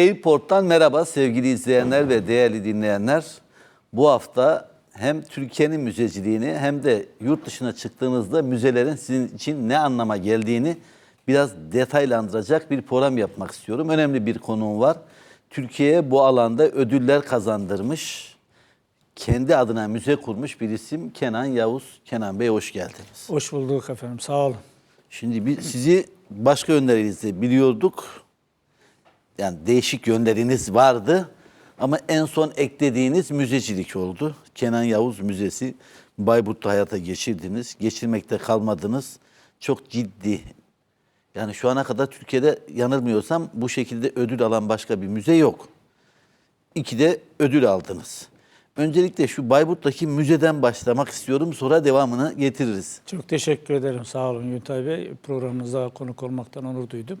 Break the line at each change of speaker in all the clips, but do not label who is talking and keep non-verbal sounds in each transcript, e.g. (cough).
Airport'tan merhaba sevgili izleyenler ve değerli dinleyenler. Bu hafta hem Türkiye'nin müzeciliğini hem de yurt dışına çıktığınızda müzelerin sizin için ne anlama geldiğini biraz detaylandıracak bir program yapmak istiyorum. Önemli bir konuğum var. Türkiye'ye bu alanda ödüller kazandırmış, kendi adına müze kurmuş bir isim Kenan Yavuz. Kenan Bey hoş geldiniz.
Hoş bulduk efendim. Sağ olun.
Şimdi biz sizi başka yönlerinizde biliyorduk. Yani değişik yönleriniz vardı. Ama en son eklediğiniz müzecilik oldu. Kenan Yavuz Müzesi Bayburt'ta hayata geçirdiniz. Geçirmekte kalmadınız. Çok ciddi. Yani şu ana kadar Türkiye'de yanılmıyorsam bu şekilde ödül alan başka bir müze yok. İki de ödül aldınız. Öncelikle şu Bayburt'taki müzeden başlamak istiyorum. Sonra devamını getiririz.
Çok teşekkür ederim. Sağ olun Yüntay Bey. Programınıza konuk olmaktan onur duydum.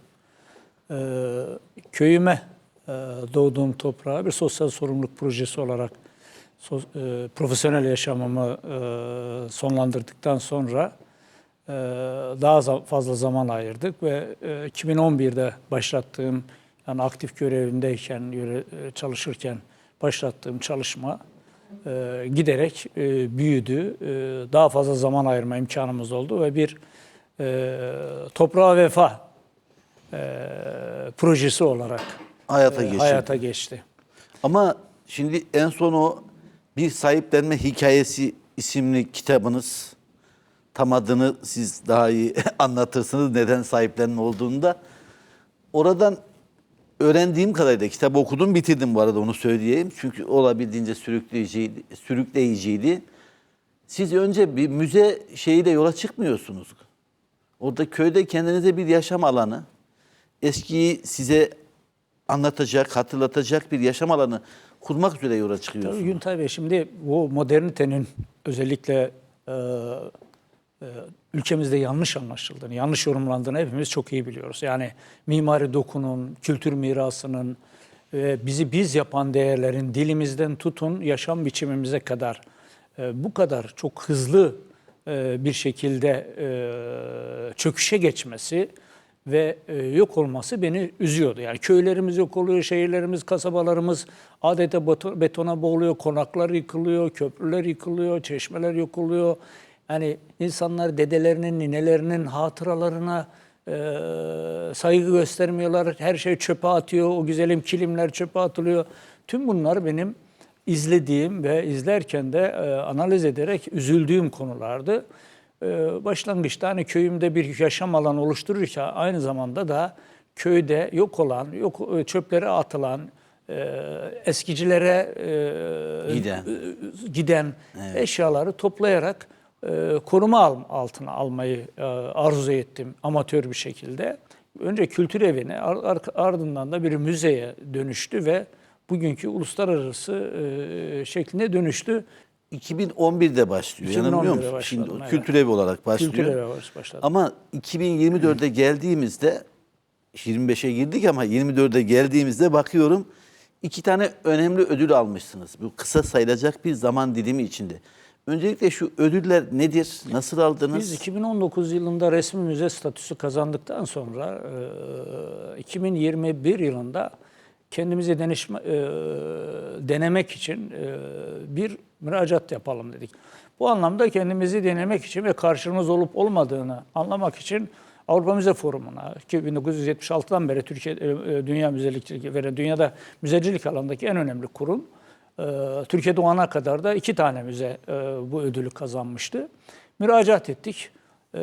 Ee, köyüme e, doğduğum toprağa bir sosyal sorumluluk projesi olarak so- e, profesyonel yaşamımı e, sonlandırdıktan sonra e, daha fazla zaman ayırdık ve e, 2011'de başlattığım yani aktif görevindeyken göre- e, çalışırken başlattığım çalışma e, giderek e, büyüdü. E, daha fazla zaman ayırma imkanımız oldu ve bir e, toprağa vefa e, projesi olarak
Hayata
e,
geçirdi.
hayata geçti.
Ama şimdi en son o bir sahiplenme hikayesi isimli kitabınız tam adını siz daha iyi (laughs) anlatırsınız neden sahiplenme olduğunu da. Oradan öğrendiğim kadarıyla kitabı okudum bitirdim bu arada onu söyleyeyim. Çünkü olabildiğince sürükleyiciydi. sürükleyiciydi. Siz önce bir müze şeyiyle yola çıkmıyorsunuz. Orada köyde kendinize bir yaşam alanı, eskiyi size anlatacak, hatırlatacak bir yaşam alanı kurmak üzere yola çıkıyorsunuz.
Tabii Güntay Bey şimdi bu modernitenin özellikle e, e, ülkemizde yanlış anlaşıldığını, yanlış yorumlandığını hepimiz çok iyi biliyoruz. Yani mimari dokunun, kültür mirasının ve bizi biz yapan değerlerin dilimizden tutun yaşam biçimimize kadar e, bu kadar çok hızlı e, bir şekilde e, çöküşe geçmesi ve e, yok olması beni üzüyordu. Yani köylerimiz yok oluyor, şehirlerimiz, kasabalarımız adeta beto- betona boğuluyor, konaklar yıkılıyor, köprüler yıkılıyor, çeşmeler yok oluyor. Yani insanlar dedelerinin, ninelerinin hatıralarına e, saygı göstermiyorlar. Her şey çöpe atıyor, o güzelim kilimler çöpe atılıyor. Tüm bunlar benim izlediğim ve izlerken de e, analiz ederek üzüldüğüm konulardı. E, başlangıçta hani köyümde bir yaşam alanı oluştururken aynı zamanda da köyde yok olan, yok e, çöplere atılan, e, eskicilere e,
Giden.
giden eşyaları toplayarak koruma al- altına almayı arzu ettim amatör bir şekilde. Önce kültür evine ar- ar- ardından da bir müzeye dönüştü ve bugünkü uluslararası şekline dönüştü.
2011'de başlıyor.
2011'de
Yanılmıyor musun?
başladım,
Şimdi
evet.
kültür evi olarak başlıyor.
Kültür evi başladı.
Ama 2024'e geldiğimizde 25'e girdik ama 24'e geldiğimizde bakıyorum iki tane önemli ödül almışsınız. Bu kısa sayılacak bir zaman dilimi içinde. Öncelikle şu ödüller nedir? Nasıl aldınız?
Biz 2019 yılında resmi müze statüsü kazandıktan sonra e, 2021 yılında kendimizi denişme, e, denemek için e, bir müracaat yapalım dedik. Bu anlamda kendimizi denemek için ve karşılığımız olup olmadığını anlamak için Avrupa Müze Forumu'na ki 1976'dan beri Türkiye e, e, Dünya Müzelik ve dünyada müzecilik alanındaki en önemli kurum. Ee, Türkiye'de o ana kadar da iki tane müze e, bu ödülü kazanmıştı. Müracaat ettik Ee,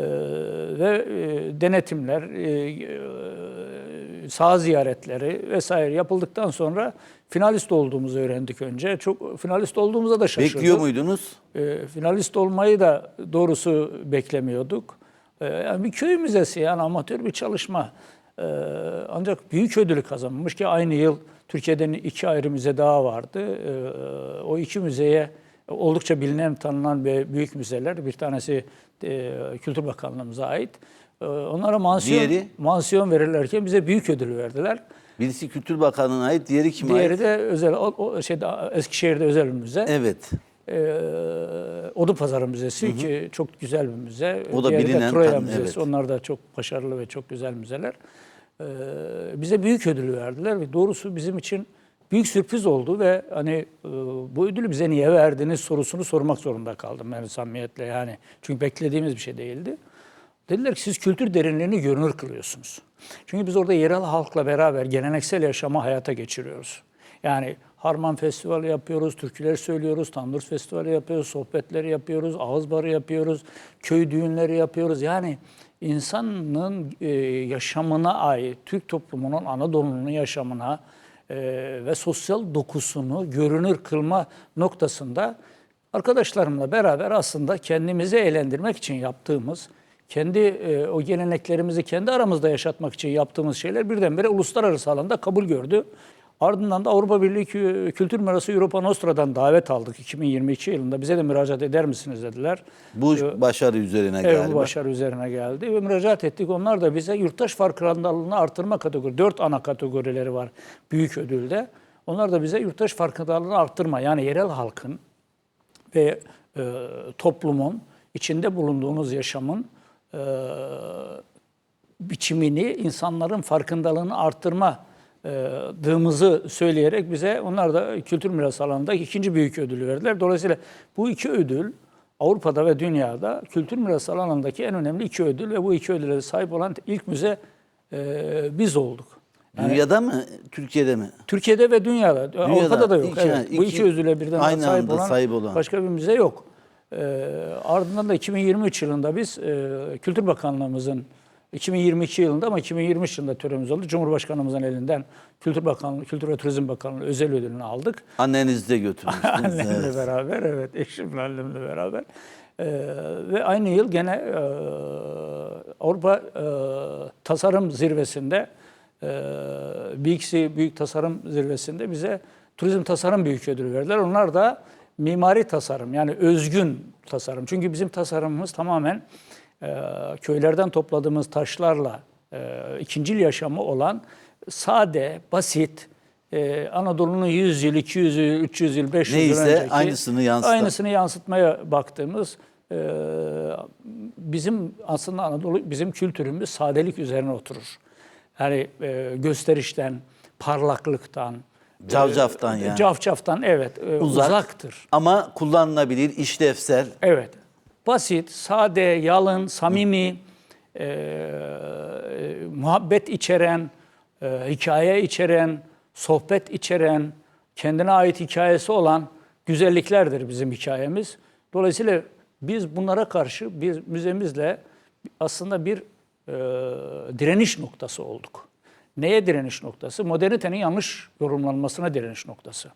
ve e, denetimler, e, saha ziyaretleri vesaire yapıldıktan sonra finalist olduğumuzu öğrendik önce. Çok finalist olduğumuza da şaşırdık.
Bekliyor muydunuz?
E, finalist olmayı da doğrusu beklemiyorduk. E, yani bir köy müzesi yani amatör bir çalışma. E, ancak büyük ödülü kazanmış ki aynı yıl Türkiye'den iki ayrı müze daha vardı. E, o iki müzeye oldukça bilinen, tanınan ve büyük müzeler. Bir tanesi e, Kültür Bakanlığımıza ait. E, onlara mansiyon,
Diğeri?
mansiyon verirlerken bize büyük ödülü verdiler.
Birisi Kültür Bakanlığı'na ait, diğeri kime
Diğeri
ait?
de özel, o, o şeyde, Eskişehir'de özel müze.
Evet.
Ee, Odupazarı Müzesi ki çok güzel bir müze.
O da
Diğeri de
bilinen,
Troya
tan-
Müzesi.
evet.
Onlar da çok başarılı ve çok güzel müzeler. e, bize büyük ödülü verdiler ve doğrusu bizim için büyük sürpriz oldu ve hani e, bu ödülü bize niye verdiniz sorusunu sormak zorunda kaldım ben samimiyetle yani. Çünkü beklediğimiz bir şey değildi. Dediler ki siz kültür derinliğini görünür kılıyorsunuz. Çünkü biz orada yerel halkla beraber geleneksel yaşamı hayata geçiriyoruz. Yani Harman Festivali yapıyoruz, türküler söylüyoruz, Tandır Festivali yapıyoruz, sohbetleri yapıyoruz, ağız barı yapıyoruz, köy düğünleri yapıyoruz. Yani insanın e, yaşamına ait, Türk toplumunun, Anadolu'nun yaşamına e, ve sosyal dokusunu görünür kılma noktasında arkadaşlarımla beraber aslında kendimizi eğlendirmek için yaptığımız, kendi e, o geleneklerimizi kendi aramızda yaşatmak için yaptığımız şeyler birdenbire uluslararası alanda kabul gördü. Ardından da Avrupa Birliği Kü- Kültür Mirası Europa Nostra'dan davet aldık 2022 yılında. Bize de müracaat eder misiniz dediler.
Bu başarı üzerine
Evet,
galiba.
bu başarı üzerine geldi ve müracaat ettik. Onlar da bize yurttaş farkındalığını artırma kategori, dört ana kategorileri var büyük ödülde. Onlar da bize yurttaş farkındalığını arttırma yani yerel halkın ve e, toplumun içinde bulunduğunuz yaşamın e, biçimini insanların farkındalığını arttırmadığımızı söyleyerek bize onlar da kültür mirası alanında ikinci büyük ödülü verdiler. Dolayısıyla bu iki ödül Avrupa'da ve dünyada kültür mirası alanındaki en önemli iki ödül ve bu iki ödüle sahip olan ilk müze e, biz olduk.
Dünyada mı, Türkiye'de mi?
Türkiye'de ve dünyada. Avrupa'da da yok.
iki-
evet. Bu
iki-
iki ödüle birden sahip olan,
sahip olan.
başka bir müze yok. Ee, ardından da 2023 yılında biz e, Kültür Bakanlığımızın 2022 yılında ama 2023 yılında törenimiz oldu. Cumhurbaşkanımızın elinden Kültür Bakanlığı, Kültür ve Turizm Bakanlığı özel ödülünü aldık.
Annenizi de (laughs) götürmüştünüz.
Annemle
evet.
beraber, evet eşimle annemle beraber. Ee, ve aynı yıl gene e, Avrupa e, Tasarım Zirvesi'nde, e, BİKSİ Büyük Tasarım Zirvesi'nde bize Turizm Tasarım Büyük Ödülü verdiler. Onlar da mimari tasarım yani özgün tasarım. Çünkü bizim tasarımımız tamamen e, köylerden topladığımız taşlarla e, ikincil yaşamı olan sade, basit, ee, Anadolu'nun 100 yıl, 200 yıl, 300 yıl, 500 yıl önceki
aynısını yansıtan.
aynısını yansıtmaya baktığımız e, bizim aslında Anadolu bizim kültürümüz sadelik üzerine oturur. Yani e, gösterişten, parlaklıktan,
Cavcavtan
e,
yani.
Cavcavtan evet e,
Uzak.
uzaktır.
Ama kullanılabilir, işlevsel.
Evet. Basit, sade, yalın, samimi, e, muhabbet içeren, e, hikaye içeren, sohbet içeren, kendine ait hikayesi olan güzelliklerdir bizim hikayemiz. Dolayısıyla biz bunlara karşı bir müzemizle aslında bir e, direniş noktası olduk. Neye direniş noktası? Modernitenin yanlış yorumlanmasına direniş noktası.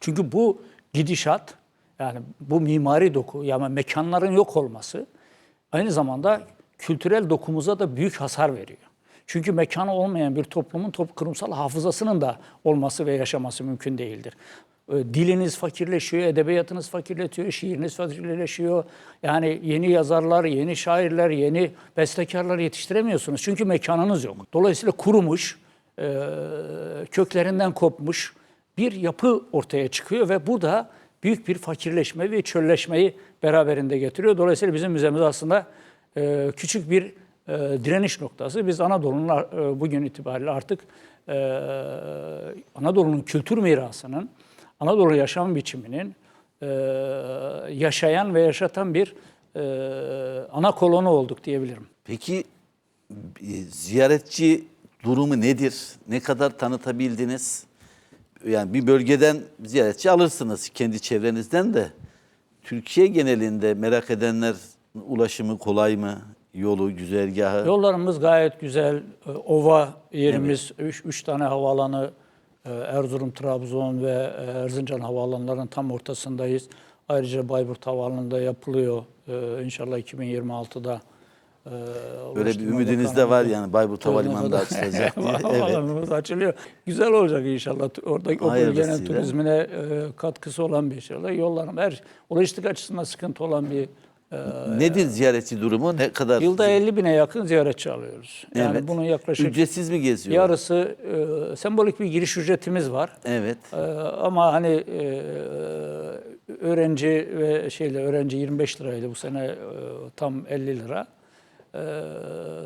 Çünkü bu gidişat yani bu mimari doku yani mekanların yok olması aynı zamanda kültürel dokumuza da büyük hasar veriyor. Çünkü mekanı olmayan bir toplumun top kurumsal hafızasının da olması ve yaşaması mümkün değildir. Ee, Diliniz fakirleşiyor, edebiyatınız fakirleşiyor, şiiriniz fakirleşiyor. Yani yeni yazarlar, yeni şairler, yeni bestekarlar yetiştiremiyorsunuz. Çünkü mekanınız yok. Dolayısıyla kurumuş, e, köklerinden kopmuş bir yapı ortaya çıkıyor ve bu da büyük bir fakirleşme ve çölleşmeyi beraberinde getiriyor. Dolayısıyla bizim müzemiz aslında e, küçük bir e, direniş noktası. Biz Anadolu'nun e, bugün itibariyle artık e, Anadolu'nun kültür mirasının, Anadolu yaşam biçiminin e, yaşayan ve yaşatan bir e, ana kolonu olduk diyebilirim.
Peki e, ziyaretçi durumu nedir? Ne kadar tanıtabildiniz? Yani bir bölgeden ziyaretçi alırsınız kendi çevrenizden de. Türkiye genelinde merak edenler ulaşımı kolay mı? Yolu, güzergahı.
Yollarımız gayet güzel. Ee, Ova yerimiz, üç, üç tane havaalanı, e, Erzurum, Trabzon ve e, Erzincan havaalanlarının tam ortasındayız. Ayrıca Bayburt Havaalanı'nda yapılıyor. Ee, İnşallah 2026'da. e,
Böyle bir ümidiniz de var yani Bayburt Havalimanı da açılacak (laughs) diye. Evet.
Havaalanımız açılıyor. Güzel olacak inşallah. Orada o bölgenin turizmine e, katkısı olan bir inşallah. Yollarım her lojistik açısından sıkıntı olan bir
Nedir ziyaretçi durumu? Ne kadar?
Yılda 50 bine yakın ziyaretçi alıyoruz. Yani
Evet.
bunun yaklaşık
Ücretsiz mi geziyor?
yarısı e, sembolik bir giriş ücretimiz var.
Evet.
E, ama hani e, öğrenci ve şeyle öğrenci 25 liraydı bu sene e, tam 50 lira. E,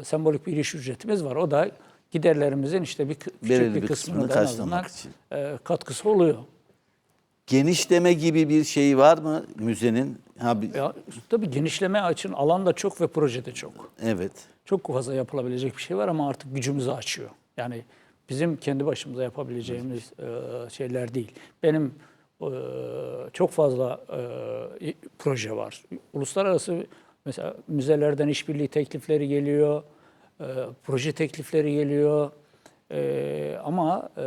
sembolik bir giriş ücretimiz var. O da giderlerimizin işte bir küçük
Belirli
bir,
bir
kısmını
kısmını karşılamak için.
e, katkısı oluyor.
Genişleme gibi bir şey var mı müzenin? Ha, bir-
Ya, tabii genişleme için alan da çok ve proje de çok.
evet.
Çok fazla yapılabilecek bir şey var ama artık gücümüzü açıyor. Yani bizim kendi başımıza yapabileceğimiz e, şeyler değil. Benim e, çok fazla e, proje var. Uluslararası mesela müzelerden işbirliği teklifleri geliyor, e, proje teklifleri geliyor. E, ama e,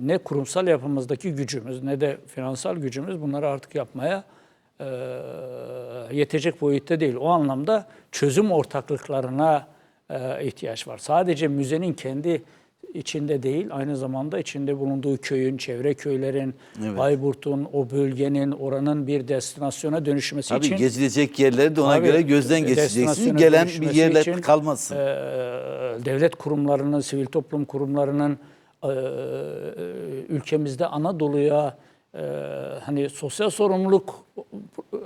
ne kurumsal yapımızdaki gücümüz ne de finansal gücümüz bunları artık yapmaya e, yetecek boyutta değil. O anlamda çözüm ortaklıklarına e, ihtiyaç var. Sadece müzenin kendi içinde değil, aynı zamanda içinde bulunduğu köyün, çevre köylerin,
Evet.
Bayburt'un, o bölgenin, oranın bir destinasyona dönüşmesi
Tabii
için
gezilecek yerleri de ona
Tabii,
göre gözden
destinasyona
geçireceksiniz. Gelen bir
dönüşmesi
yerle
için,
kalmasın.
e, devlet kurumlarının, sivil toplum kurumlarının e, ülkemizde Anadolu'ya e, hani sosyal sorumluluk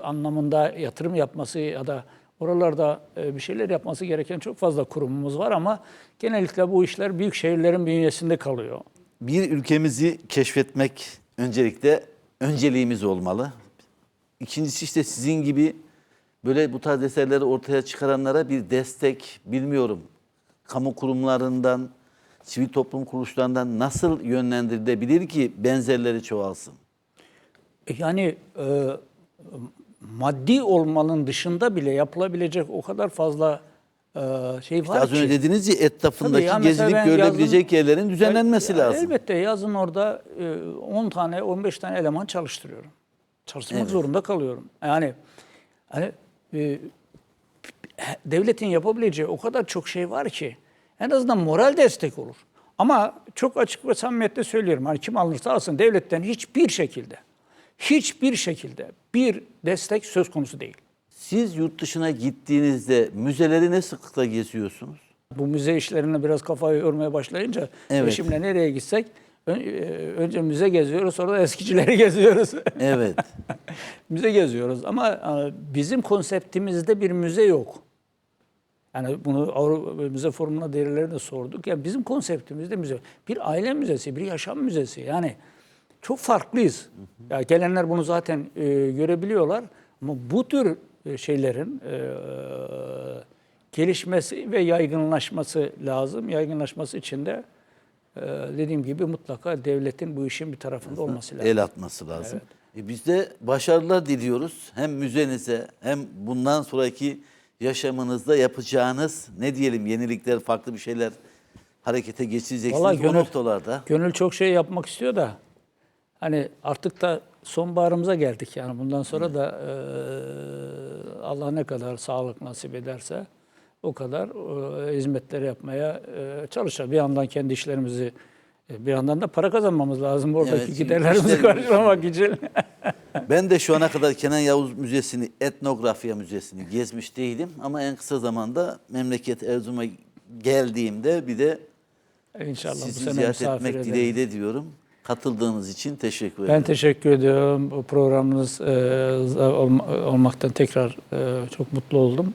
anlamında yatırım yapması ya da oralarda e, bir şeyler yapması gereken çok fazla kurumumuz var ama genellikle bu işler büyük şehirlerin bünyesinde kalıyor.
Bir ülkemizi keşfetmek öncelikle önceliğimiz olmalı. İkincisi işte sizin gibi böyle bu tarz eserleri ortaya çıkaranlara bir destek bilmiyorum. Kamu kurumlarından, sivil toplum kuruluşlarından nasıl yönlendirilebilir ki benzerleri çoğalsın?
Yani e, maddi olmanın dışında bile yapılabilecek o kadar fazla e, şey var
Az
ki.
önce dediniz ya etrafındaki
ya
gezilip görülebilecek
yazın-
yerlerin düzenlenmesi
Ya-
lazım.
Elbette yazın orada e, 10 tane 15 tane eleman çalıştırıyorum. Çalıştırmak
Evet.
zorunda kalıyorum. Yani hani e, devletin yapabileceği o kadar çok şey var ki en azından moral destek olur. Ama çok açık ve samimiyetle söylüyorum. Hani kim alırsa alsın devletten hiçbir şekilde hiçbir şekilde bir destek söz konusu değil.
Siz yurt dışına gittiğinizde müzeleri ne sıklıkla geziyorsunuz?
Bu müze işlerine biraz kafayı yormaya başlayınca
Evet.
eşimle nereye gitsek e, önce müze geziyoruz sonra da eskicileri (laughs) geziyoruz.
Evet. (laughs)
müze geziyoruz ama e, bizim konseptimizde bir müze yok. Yani bunu Avrupa Müze Forumu'na derilerine sorduk. Ya bizim konseptimizde müze. Bir aile müzesi, bir yaşam müzesi. Yani çok farklıyız. Ya gelenler bunu zaten e, görebiliyorlar. Ama bu tür e, şeylerin e, gelişmesi ve yaygınlaşması lazım. Yaygınlaşması için de e, dediğim gibi mutlaka devletin bu işin bir tarafında olması lazım.
El atması lazım. E biz de başarılar diliyoruz. Hem müzenize hem bundan sonraki yaşamınızda yapacağınız ne diyelim yenilikler, farklı bir şeyler harekete geçireceksiniz
Vallahi
o
gönül-
noktalarda.
Gönül çok şey yapmak istiyor da hani artık da sonbaharımıza geldik yani bundan sonra da e, Allah ne kadar sağlık nasip ederse o kadar e, hizmetleri yapmaya e, çalışacağız. Bir yandan kendi işlerimizi e, bir yandan da para kazanmamız lazım oradaki
Evet,
giderlerimizi (laughs) karşılamak için. (laughs)
Ben de şu ana kadar Kenan Yavuz Müzesi'ni, Etnografya Müzesi'ni gezmiş değilim. Ama en kısa zamanda memleket Erzurum'a geldiğimde bir de
İnşallah bu
sizi
sene
ziyaret etmek dileğiyle diyorum. Katıldığınız için teşekkür ederim.
Ben teşekkür ediyorum. Bu programınız e, olma- olmaktan tekrar e, çok mutlu oldum.